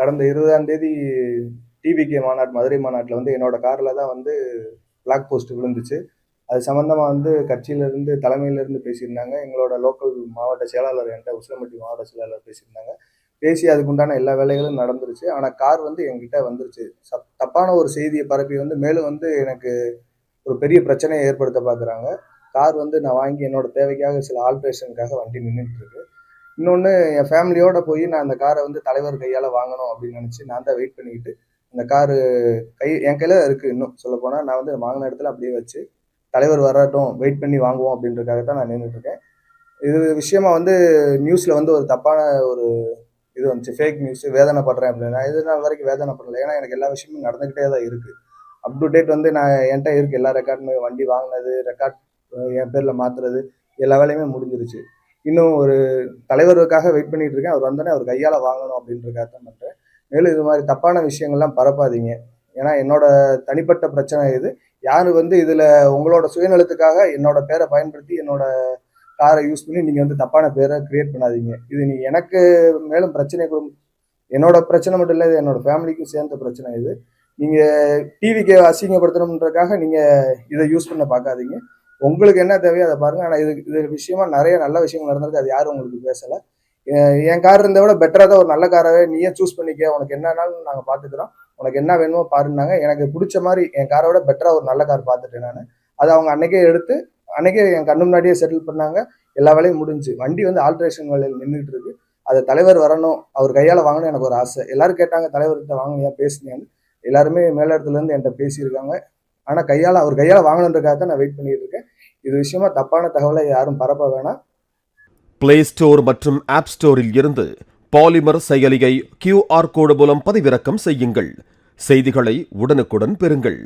கடந்த இருபதாம் தேதி டிவிகே மாநாடு மதுரை மாநாட்டில் வந்து என்னோட காரில் தான் வந்து பிளாக் போஸ்ட் விழுந்துச்சு. அது சம்மந்தமாக வந்து கட்சியிலேருந்து தலைமையிலேருந்து பேசியிருந்தாங்க. எங்களோட லோக்கல் மாவட்ட செயலாளர் என்கிட்ட உசிலம்பட்டி மாவட்ட செயலாளர் பேசியிருந்தாங்க. பேசி அதுக்குண்டான எல்லா வேலைகளும் நடந்துருச்சு. ஆனால் கார் வந்து எங்கிட்ட வந்துருச்சு. சப் தப்பான ஒரு செய்தியை பரப்பி வந்து மேலும் வந்து எனக்கு ஒரு பெரிய பிரச்சனையை ஏற்படுத்த பார்க்குறாங்க கார் வந்து நான் வாங்கி என்னோட தேவைக்காக சில ஆல்ட்ரேஷனுக்காக வண்டி நின்றுட்டு இருக்கு. இன்னொன்று என் ஃபேமிலியோட போய் நான் அந்த காரை வந்து தலைவர் கையால் வாங்கணும் அப்படின்னு நினச்சி நான் தான் வெயிட் பண்ணிக்கிட்டு அந்த காரு கை என் கையில் இருக்குது இன்னும் சொல்லப்போனால் நான் வந்து வாங்கின இடத்துல அப்படியே வச்சு தலைவர் வரட்டும் வெயிட் பண்ணி வாங்குவோம் அப்படின்றதுக்காக தான் நான் நின்றுட்டுருக்கேன் இது விஷயமா வந்து நியூஸில் வந்து ஒரு தப்பான ஒரு இது வந்துச்சு ஃபேக் நியூஸ் வேதனை படுறேன் நான் இது நாள் வரைக்கும் வேதனை வேதனைப்படல. ஏன்னா எனக்கு எல்லா விஷயமும் நடந்துக்கிட்டே தான் இருக்குது அப் டு டேட் வந்து நான் என்கிட்ட இருக்குது எல்லா ரெக்கார்டுமே வண்டி வாங்கினது ரெக்கார்ட் என் பேரில் மாற்றுறது எல்லா வேலையுமே முடிஞ்சிருச்சு. இன்னும் ஒரு தலைவருக்காக வெயிட் பண்ணிட்டு இருக்கேன் அவர் வந்தோடனே அவர் கையால் வாங்கணும் அப்படின்றக்காக தான் பண்ணுறேன் மேலும் இது மாதிரி தப்பான விஷயங்கள்லாம் பரப்பாதீங்க. ஏன்னா என்னோட தனிப்பட்ட பிரச்சனை இது. யார் வந்து இதில் உங்களோட சுயநலத்துக்காக என்னோட பேரை பயன்படுத்தி என்னோட காரை யூஸ் பண்ணி நீங்கள் வந்து தப்பான பேரை கிரியேட் பண்ணாதீங்க. இது நீ எனக்கு மேலும் பிரச்சனை கொடுக்கும் என்னோட பிரச்சனை மட்டும் இல்லை இது என்னோட ஃபேமிலிக்கும் சேர்ந்த பிரச்சனை இது. நீங்கள் டிவிக்கு அசிங்கப்படுத்தணும்ன்றக்காக நீங்கள் இதை யூஸ் பண்ண பார்க்காதீங்க. உங்களுக்கு என்ன தேவையோ அதை பாருங்கள் ஆனால் இது இது விஷயமா நிறைய நல்ல விஷயங்கள் நடந்திருக்கு. அது யாரும் உங்களுக்கு பேசலை. என் கார் இருந்த விட பெட்டராக தான் ஒரு நல்ல காராகவே நீயே சூஸ் பண்ணிக்க. உனக்கு என்னன்னாலும் நாங்கள் பார்த்துக்குறோம். உனக்கு என்ன வேணுமோ பாருனாங்க எனக்கு பிடிச்ச மாதிரி என் காரை விட பெட்டராக ஒரு நல்ல கார் பார்த்துட்டேன் நான். அதை அவங்க அன்னைக்கே எடுத்து அன்னைக்கே என் கண்ணு முன்னாடியே செட்டில் பண்ணாங்க. எல்லா வேலையும் முடிஞ்சு. வண்டி வந்து ஆல்ட்ரேஷன் வேலையில் நின்றுட்டு இருக்கு. அதை தலைவர் வரணும். அவர் கையால் வாங்கணும் எனக்கு ஒரு ஆசை. எல்லாரும் கேட்டாங்க தலைவர்கிட்ட வாங்கினியா பேசுனியான்னு. எல்லாருமே மேலிடத்துலேருந்து என்கிட்ட பேசியிருக்காங்க. ஆனால் கையால் அவர் கையால் வாங்கணுன்றக்காக தான் நான் வெயிட் பண்ணிட்டு இருக்கேன். இது விஷயமா தப்பான தகவலை யாரும் பரப்ப வேணாம். பிளே ஸ்டோர் மற்றும் ஆப் ஸ்டோரில் இருந்து பாலிமர் செயலியை கியூஆர் கோடு மூலம் பதிவிறக்கம் செய்யுங்கள். செய்திகளை உடனுக்குடன் பெறுங்கள்.